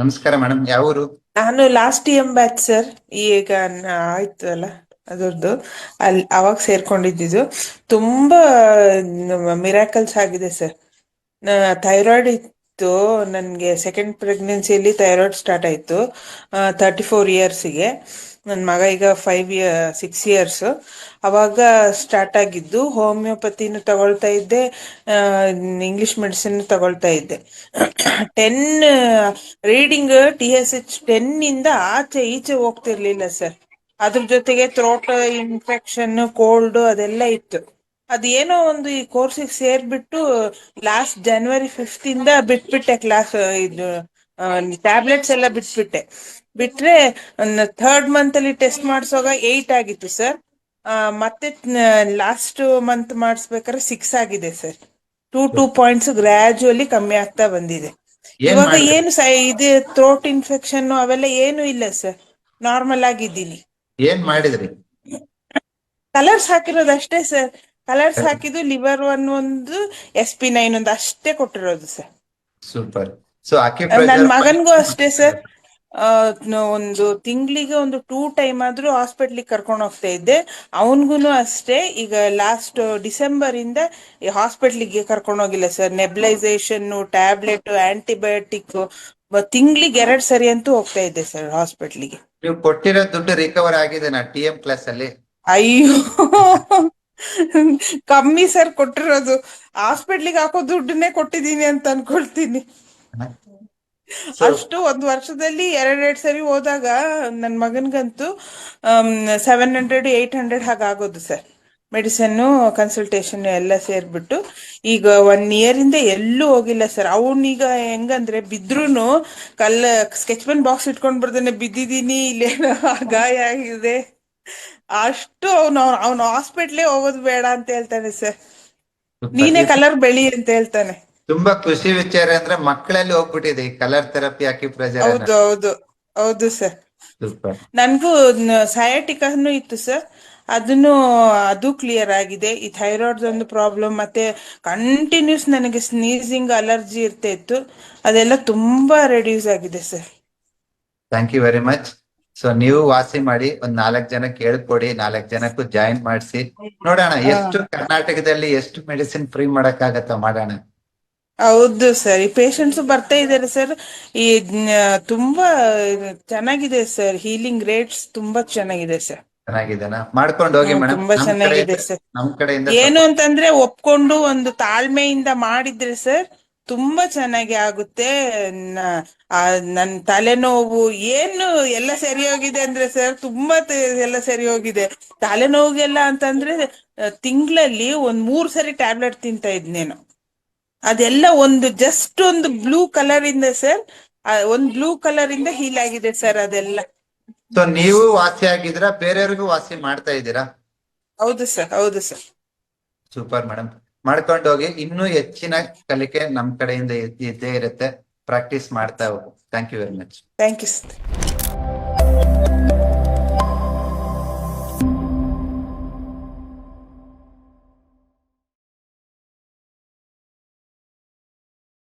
ನಮಸ್ಕಾರ ಮೇಡಮ್, ಯಾವ ಊರು? ನಾನು ಲಾಸ್ಟ್ ಎಂ ಬ್ಯಾಚ್ ಸರ್ ಈಗ ಆಯ್ತು ಅಲ್ಲ ಅದರದ್ದು ಅಲ್ಲಿ ಅವಾಗ ಸೇರ್ಕೊಂಡಿದ್ದು ತುಂಬಾ ಮಿರಾಕಲ್ಸ್ ಆಗಿದೆ ಸರ್ ಥೈರಾಯ್ಡ್ ಇತ್ತು. ನನಗೆ ಸೆಕೆಂಡ್ ಪ್ರೆಗ್ನೆನ್ಸಿಯಲ್ಲಿ ಥೈರಾಯ್ಡ್ ಸ್ಟಾರ್ಟ್ ಆಯ್ತು. ತರ್ಟಿ ಫೋರ್ ಇಯರ್ಸಿಗೆ ನನ್ನ ಮಗ ಈಗ ಫೈವ್ ಇಯರ್ ಸಿಕ್ಸ್ ಇಯರ್ಸ್ ಅವಾಗ ಸ್ಟಾರ್ಟ್ ಆಗಿದ್ದು ಹೋಮಿಯೋಪತಿನೂ ತಗೊಳ್ತಾ ಇದ್ದೆ ಇಂಗ್ಲಿಷ್ ಮೆಡಿಸಿನ್ ತಗೊಳ್ತಾ ಇದ್ದೆ. Ten reading T S H ಟೆನ್ನಿಂದ ಆಚೆ ಈಚೆ ಹೋಗ್ತಿರ್ಲಿಲ್ಲ ಸರ್ ಅದ್ರ ಜೊತೆಗೆ ಥ್ರೋಟ್ ಇನ್ಫೆಕ್ಷನ್ ಕೋಲ್ಡ್ ಅದೆಲ್ಲ ಇತ್ತು. ಅದೇನೋ ಒಂದು ಈ ಕೋರ್ಸಿಗೆ ಸೇರ್ಬಿಟ್ಟು ಲಾಸ್ಟ್ ಜನವರಿ ಫಿಫ್ತ್ ಇಂದ ಬಿಟ್ಬಿಟ್ಟೆ ಕ್ಲಾಸ್ ಇದು ಟ್ಯಾಬ್ಲೆಟ್ಸ್ ಎಲ್ಲ ಬಿಟ್ಬಿಟ್ಟೆ. ಬಿಟ್ರೆ ಥರ್ಡ್ ಮಂತ್ ಅಲ್ಲಿ ಟೆಸ್ಟ್ ಮಾಡಿಸುವಾಗ ಏಟ್ ಆಗಿತ್ತು ಸರ್ ಮತ್ತೆ ಲಾಸ್ಟ್ ಮಂತ್ ಮಾಡಿಸ್ಬೇಕಾದ್ರೆ ಸಿಕ್ಸ್ ಆಗಿದೆ sir two two points gradually ಕಮ್ಮಿ ಆಗ್ತಾ ಬಂದಿದೆ. ಇವಾಗ ಏನು ಇದು ಥ್ರೋಟ್ ಇನ್ಫೆಕ್ಷನ್ ಅವೆಲ್ಲ ಏನು ಇಲ್ಲ ಸರ್ ನಾರ್ಮಲ್ ಆಗಿದ್ದೀನಿ. ಏನ್ ಮಾಡಿದ್ರಿ? ಕಲರ್ಸ್ ಹಾಕಿರೋದಷ್ಟೇ ಸರ್ ಕಲರ್ಸ್ ಹಾಕಿದ್ದು ಲಿವರ್ ಒನ್ ಒಂದು ಎಸ್ ಪಿ ನೈನ್ ಒಂದು ಅಷ್ಟೇ ಕೊಟ್ಟಿರೋದು ಸರ್ ಸೂಪರ್ ಸೊ ನನ್ನ ಮಗನ್ಗೂ ಅಷ್ಟೇ ಸರ್ ಒಂದು ತಿಂಗಳಿಗೆ ಒಂದು ಟೂ ಟೈಮ್ ಆದ್ರೂ ಹಾಸ್ಪಿಟ್ಲಿಗೆ ಕರ್ಕೊಂಡು ಹೋಗ್ತಾ ಇದ್ದೆ. ಅವನ್ಗುನು ಅಷ್ಟೇ. ಈಗ ಲಾಸ್ಟ್ ಡಿಸೆಂಬರ್ ಇಂದ ಹಾಸ್ಪಿಟ್ಲಿಗೆ ಕರ್ಕೊಂಡು ಹೋಗಿಲ್ಲ ಸರ್ ನೆಬ್ಲೈಸೇಷನ್ ಟ್ಯಾಬ್ಲೆಟ್ ಆಂಟಿಬಯೋಟಿಕ್ ತಿಂಗಳಿಗೆ ಎರಡ್ ಸರಿ ಅಂತೂ ಹೋಗ್ತಾ ಇದ್ದೆ ಸರ್ ಹಾಸ್ಪಿಟ್ಲಿಗೆ ನೀವು ಕೊಟ್ಟಿರೋ ದುಡ್ಡು ರಿಕವರ್ ಆಗಿದೆ ನಾ ಟಿ ಎಂ ಕ್ಲಾಸ್ ಅಲ್ಲಿ. ಅಯ್ಯೋ. ಕಮ್ಮಿ ಸರ್ ಕೊಟ್ಟಿರೋದು. ಹಾಸ್ಪಿಟ್ಲಿಗೆ ಹಾಕೋ ದುಡ್ಡನ್ನೇ ಕೊಟ್ಟಿದೀನಿ ಅಂತ ಅನ್ಕೊಳ್ತೀನಿ. ಅಷ್ಟು ಒಂದ್ ವರ್ಷದಲ್ಲಿ ಎರಡೆರಡು ಸರಿ ಹೋದಾಗ ನನ್ ಮಗನ್ಗಂತೂ ಸೆವೆನ್ ಹಂಡ್ರೆಡ್ ಏಟ್ ಹಂಡ್ರೆಡ್ ಹಾಗಾಗೋದು ಸರ್ ಮೆಡಿಸನ್ನು ಕನ್ಸಲ್ಟೇಷನ್ ಎಲ್ಲ ಸೇರ್ಬಿಟ್ಟು ಈಗ ಒನ್ ಇಯರ್ ಇಂದ ಎಲ್ಲೂ ಹೋಗಿಲ್ಲ ಸರ್ ಅವನೀಗ ಹೆಂಗಂದ್ರೆ ಬಿದ್ರೂನು ಕಲ್ಲ ಸ್ಕೆಚ್ ಪೆನ್ ಬಾಕ್ಸ್ ಇಟ್ಕೊಂಡ್ ಬರ್ದೇನೆ ಬಿದ್ದಿದ್ದೀನಿ ಇಲ್ಲೇನೋ ಗಾಯ ಆಗಿದೆ. ಅಷ್ಟು ಅವನು ಅವನು ಹಾಸ್ಪಿಟ್ಲೇ ಹೋಗೋದು ಬೇಡ ಅಂತ ಹೇಳ್ತಾನೆ ಸರ್. ನೀನೇ ಕಲರ್ ಬೆಳಿ ಅಂತ ಹೇಳ್ತಾನೆ. ತುಂಬಾ ಖುಷಿ ವಿಚಾರ ಅಂದ್ರೆ ಮಕ್ಕಳಲ್ಲಿ ಹೋಗ್ಬಿಟ್ಟಿದೆ ಈ ಕಲರ್ ಥೆರಪಿ ಹಾಕಿ ಪ್ರಜಾ ಹೌದು ಹೌದು ಹೌದು ಸರ್. ಸೂಪರ್. ನನ್ಗೂ ಸಯಾಟಿಕಾನು ಇತ್ತು ಸರ್. ಅದನ್ನು ಅದು ಕ್ಲಿಯರ್ ಆಗಿದೆ. ಈ ಥೈರಾಯ್ಡ್ ಒಂದು ಪ್ರಾಬ್ಲಮ್ ಮತ್ತೆ ಕಂಟಿನ್ಯೂಸ್ ನನಗೆ ಸ್ನೀಸಿಂಗ್ ಅಲರ್ಜಿ ಇರ್ತಾ ಇತ್ತು. ಅದೆಲ್ಲ ತುಂಬಾ ರೆಡ್ಯೂಸ್ ಆಗಿದೆ sir. Thank you very much so ನೀವು ವಾಸಿ ಮಾಡಿ ಒಂದ್ ನಾಲ್ಕ್ ಜನ ಕೇಳ್ಕೊಡಿ ನಾಲ್ಕ್ ಜನಕ್ಕೂ ಜಾಯಿನ್ ಮಾಡಿಸಿ. ನೋಡೋಣ ಎಷ್ಟು ಕರ್ನಾಟಕದಲ್ಲಿ ಎಷ್ಟು ಮೆಡಿಸಿನ್ ಫ್ರೀ ಮಾಡಕ್ಕಾಗತ್ತ ಮಾಡೋಣ. ಹೌದು ಸರ್ ಈ ಪೇಷಂಟ್ಸ್ ಬರ್ತಾ ಇದ್ದಾರೆ ಸರ್. ಈ ತುಂಬಾ ಚೆನ್ನಾಗಿದೆ ಸರ್ ಹೀಲಿಂಗ್ ರೇಟ್ಸ್ ತುಂಬಾ ಚೆನ್ನಾಗಿದೆ ಸರ್. ಚೆನ್ನಾಗಿದೆನಾ? ಮಾಡ್ಕೊಂಡು ಹೋಗಿ ಮೇಡಮ್. ತುಂಬಾ ಚೆನ್ನಾಗಿದೆ ಸರ್. ನಮ್ ಕಡೆಯಿಂದ ಏನು ಅಂತಂದ್ರೆ ಒಪ್ಕೊಂಡು ಒಂದು ತಾಳ್ಮೆಯಿಂದ ಮಾಡಿದ್ರೆ ಸರ್ ತುಂಬಾ ಚೆನ್ನಾಗಿ ಆಗುತ್ತೆ. ನನ್ ತಲೆನೋವು ಏನು ಎಲ್ಲ ಸರಿ ಹೋಗಿದೆ ಅಂದ್ರೆ ಸರ್ ತುಂಬಾ ಎಲ್ಲ ಸರಿ ಹೋಗಿದೆ ತಲೆನೋವಿಗೆಲ್ಲ ಅಂತಂದ್ರೆ ತಿಂಗಳಲ್ಲಿ ಒಂದ್ ಮೂರ್ ಸರಿ ಟ್ಯಾಬ್ಲೆಟ್ ತಿಂತಾ ಇದ್ನೇನು ಅದೆಲ್ಲ ಒಂದು ಜಸ್ಟ್ ಒಂದು ಬ್ಲೂ ಕಲರಿಂದ ಸರ್ ಒಂದ್ ಬ್ಲೂ ಕಲರಿಂದ ಹೀಲ್ ಆಗಿದೆ ಸರ್ ಅದೆಲ್ಲ. ಸೊ ನೀವು ವಾಸಿ ಆಗಿದ್ದೀರಾ ಬೇರೆಯವ್ರಿಗೂ ವಾಸಿ ಮಾಡ್ತಾ ಇದ್ದೀರಾ? ಹೌದು ಸರ್ ಹೌದು ಸರ್. Super madam. ಮಾಡ್ಕೊಂಡು ಹೋಗಿ ಇನ್ನೂ ಹೆಚ್ಚಿನ ಕಲಿಕೆ ನಮ್ ಕಡೆಯಿಂದ ಇದ್ದೇ ಇರುತ್ತೆ. ಪ್ರಾಕ್ಟೀಸ್ ಮಾಡ್ತಾ ಹೋಗು. Thank you very much thank you